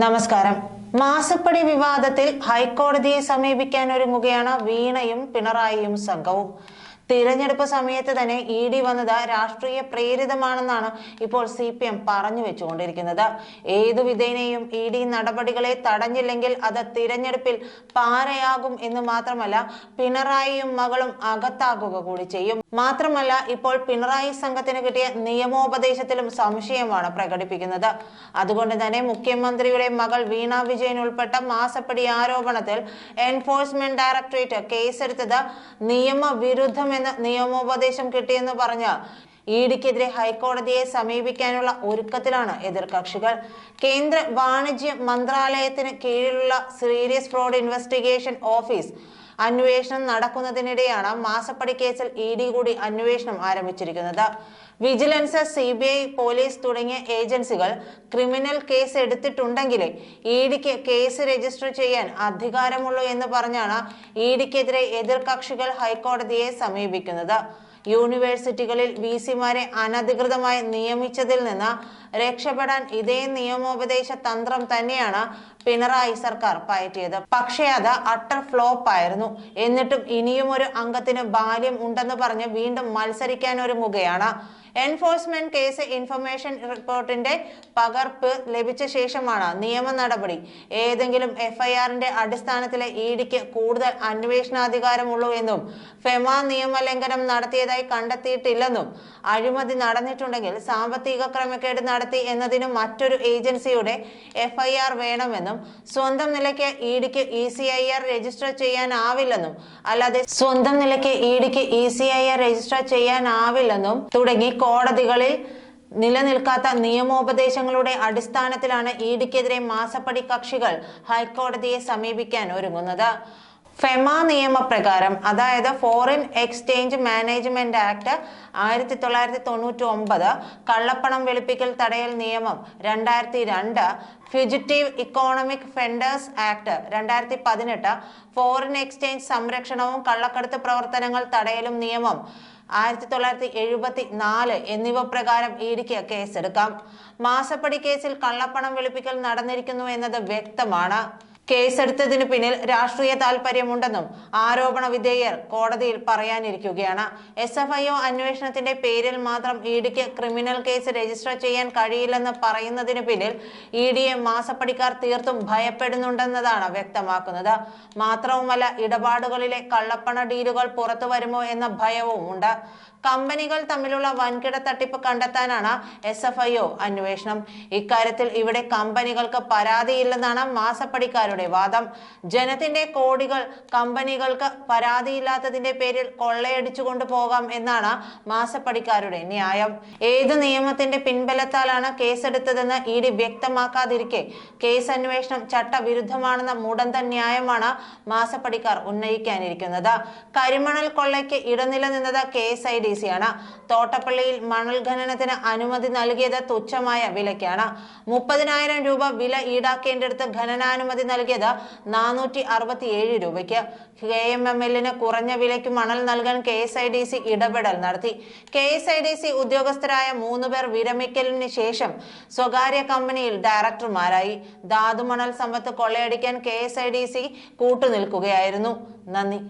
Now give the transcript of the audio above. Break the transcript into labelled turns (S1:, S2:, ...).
S1: നമസ്കാരം. മാസപ്പടി വിവാദത്തിൽ ഹൈക്കോടതിയെ സമീപിക്കാൻ ഒരുങ്ങുകയാണ് വീണയും പിണറായിയും സംഘവും. തിരഞ്ഞെടുപ്പ് സമയത്ത് തന്നെ ഇ ഡി വന്നത് രാഷ്ട്രീയ പ്രേരിതമാണെന്നാണ് ഇപ്പോൾ സി പി എം പറഞ്ഞു വെച്ചുകൊണ്ടിരിക്കുന്നത്. ഏതു വിധേനയും ഇ ഡി നടപടികളെ തടഞ്ഞില്ലെങ്കിൽ അത് തിരഞ്ഞെടുപ്പിൽ പാരയാകും എന്ന് മാത്രമല്ല പിണറായിയും മകളും അകത്താകുക കൂടി ചെയ്യും. മാത്രമല്ല ഇപ്പോൾ പിണറായി സംഘത്തിന് കിട്ടിയ നിയമോപദേശത്തിലും സംശയമാണ് പ്രകടിപ്പിക്കുന്നത്. അതുകൊണ്ട് തന്നെ മുഖ്യമന്ത്രിയുടെ മകൾ വീണ വിജയൻ ഉൾപ്പെട്ട മാസപ്പടി ആരോപണത്തിൽ എൻഫോഴ്സ്മെന്റ് ഡയറക്ടറേറ്റ് കേസെടുത്തത് നിയമവിരുദ്ധമെന്ന് നിയമോപദേശം കിട്ടിയെന്ന് പറഞ്ഞ് ഇഡിക്കെതിരെ ഹൈക്കോടതിയെ സമീപിക്കാനുള്ള ഒരുക്കത്തിലാണ് എതിർകക്ഷികൾ. കേന്ദ്ര വാണിജ്യ മന്ത്രാലയത്തിന് കീഴിലുള്ള സീരിയസ് ഫ്രോഡ് ഇൻവെസ്റ്റിഗേഷൻ ഓഫീസ് അന്വേഷണം നടക്കുന്നതിനിടെയാണ് മാസപ്പടി കേസിൽ ഇ ഡി കൂടി അന്വേഷണം ആരംഭിച്ചിരിക്കുന്നത്. Vigilance C B I police തുടങ്ങിയ ഏജൻസികൾ ക്രിമിനൽ കേസ് എടുത്തിട്ടുണ്ടെങ്കിലേ ഇ ഡിക്ക് കേസ് രജിസ്റ്റർ ചെയ്യാൻ അധികാരമുള്ളൂ എന്ന് പറഞ്ഞാണ് ഇ ഡിക്കെതിരെ എതിർകക്ഷികൾ ഹൈക്കോടതിയെ സമീപിക്കുന്നത്. യൂണിവേഴ്സിറ്റികളിൽ വി സിമാരെ അനധികൃതമായി നിയമിച്ചതിൽ നിന്ന് രക്ഷപ്പെടാൻ ഇതേ നിയമോപദേശ തന്ത്രം തന്നെയാണ് പിണറായി സർക്കാർ പയറ്റിയത്. പക്ഷേ അത് അട്ടർ ഫ്ലോപ്പ് ആയിരുന്നു. എന്നിട്ടും ഇനിയും ഒരു അംഗത്തിന് ബാല്യം ഉണ്ടെന്ന് പറഞ്ഞ് വീണ്ടും മത്സരിക്കാൻ ഒരു മുഖയാണ് എൻഫോഴ്സ്മെന്റ് കേസ് ഇൻഫർമേഷൻ റിപ്പോർട്ടിന്റെ പകർപ്പ് ലഭിച്ച ശേഷമാണ് നിയമ നടപടി. ഏതെങ്കിലും എഫ്ഐആറിന്റെ അടിസ്ഥാനത്തിലെ ഇ ഡിക്ക് കൂടുതൽ അന്വേഷണാധികാരമുള്ളൂ എന്നും ഫെമ നിയമലംഘനം നടത്തിയതായി കണ്ടെത്തിയിട്ടില്ലെന്നും അഴിമതി നടന്നിട്ടുണ്ടെങ്കിൽ സാമ്പത്തിക ക്രമക്കേട് നടത്തി എന്നതിനും മറ്റൊരു ഏജൻസിയുടെ എഫ്ഐആർ വേണമെന്നും സ്വന്തം നിലയ്ക്ക് ഇ ഡിക്ക് E C I R register ചെയ്യാനാവില്ലെന്നും അല്ലാതെ സ്വന്തം നിലയ്ക്ക് ഇ ഡിക്ക് E C I R register ചെയ്യാനാവില്ലെന്നും തുടങ്ങി കോടതികളിൽ നിലനിൽക്കാത്ത നിയമോപദേശങ്ങളുടെ അടിസ്ഥാനത്തിലാണ് ഇ ഡിക്കെതിരെ മാസപ്പടി കക്ഷികൾ ഹൈക്കോടതിയെ സമീപിക്കാൻ ഒരുങ്ങുന്നത്. ഫെമ നിയമപ്രകാരം അതായത് ഫോറിൻ എക്സ്ചേഞ്ച് മാനേജ്മെന്റ് ആക്ട് ആയിരത്തി തൊള്ളായിരത്തി തൊണ്ണൂറ്റി ഒമ്പത് കള്ളപ്പണം വെളുപ്പിക്കൽ തടയൽ നിയമം രണ്ടായിരത്തി രണ്ട് ഫ്യൂജിറ്റീവ് ഇക്കോണമിക് ഫെൻഡേഴ്സ് ആക്ട് രണ്ടായിരത്തി പതിനെട്ട് ഫോറിൻ എക്സ്ചേഞ്ച് സംരക്ഷണവും കള്ളക്കടത്ത് പ്രവർത്തനങ്ങൾ തടയലും നിയമം ആയിരത്തി തൊള്ളായിരത്തി എഴുപത്തി നാല് എന്നിവ പ്രകാരം ഇഡിക്ക് കേസെടുക്കാം. മാസപ്പടി കേസിൽ കള്ളപ്പണം വെളുപ്പിക്കൽ നടന്നിരിക്കുന്നു എന്നത് വ്യക്തമാണ്. കേസെടുത്തതിനു പിന്നിൽ രാഷ്ട്രീയ താല്പര്യമുണ്ടെന്നും ആരോപണ വിധേയർ കോടതിയിൽ പറയാനിരിക്കുകയാണ്. എസ് എഫ് ഐ ഒ അന്വേഷണത്തിന്റെ പേരിൽ മാത്രം ഇ ഡിക്ക് ക്രിമിനൽ കേസ് രജിസ്റ്റർ ചെയ്യാൻ കഴിയില്ലെന്ന് പറയുന്നതിന് പിന്നിൽ ഇ ഡിയെ മാസപ്പടിക്കാർ തീർത്തും ഭയപ്പെടുന്നുണ്ടെന്നതാണ് വ്യക്തമാക്കുന്നത്. മാത്രവുമല്ല ഇടപാടുകളിലെ കള്ളപ്പണ ഡീലുകൾ പുറത്തു വരുമോ എന്ന ഭയവും ഉണ്ട്. കമ്പനികൾ തമ്മിലുള്ള വൻകിട തട്ടിപ്പ് കണ്ടെത്താനാണ് എസ് എഫ് ഐ ഒ അന്വേഷണം. ഇക്കാര്യത്തിൽ ഇവിടെ കമ്പനികൾക്ക് പരാതിയില്ലെന്നാണ് മാസപ്പടിക്കാരുടെ വാദം ജനത്തിന്റെ കോടികൾ കമ്പനികൾക്ക് പരാതിയില്ലാത്തതിന്റെ പേരിൽ കൊള്ളയടിച്ചുകൊണ്ട് കൊണ്ടുപോകാം എന്നാണ് മാസപ്പടിക്കാരുടെ ന്യായം. ഏത് നിയമത്തിന്റെ പിൻബലത്താലാണ് കേസെടുത്തതെന്ന് ഇ ഡി വ്യക്തമാക്കാതിരിക്കെ കേസ് അന്വേഷണം ചട്ടവിരുദ്ധമാണെന്ന മുടന്ത ന്യായമാണ് മാസപ്പടിക്കാർ ഉന്നയിക്കാനിരിക്കുന്നത്. കരിമണൽ കൊള്ളയ്ക്ക് ഇടനിലനിന്നത് K S I D C ആണ് തോട്ടപ്പള്ളിയിൽ മണൽ ഖനനത്തിന് അനുമതി നൽകിയത് തുച്ഛമായ വിലയ്ക്കാണ്. മുപ്പതിനായിരം രൂപ വില ഈടാക്കേണ്ടടുത്ത് ഖനനാനുമതി നൽകിയത് നാനൂറ്റി അറുപത്തി ഏഴ് രൂപയ്ക്ക്. കെ എം എം എല്ലിന് കുറഞ്ഞ വിലയ്ക്ക് മണൽ നൽകാൻ K S I D C ഇടപെടൽ നടത്തി. K S I D C ഉദ്യോഗസ്ഥരായ മൂന്ന് പേർ വിരമിക്കലിന് ശേഷം സ്വകാര്യ കമ്പനിയിൽ ഡയറക്ടർമാരായി. ധാതുമണൽ സമ്പത്ത് കൊള്ളയടിക്കാൻ K S I D C കൂട്ടുനിൽക്കുകയായിരുന്നു. നന്ദി.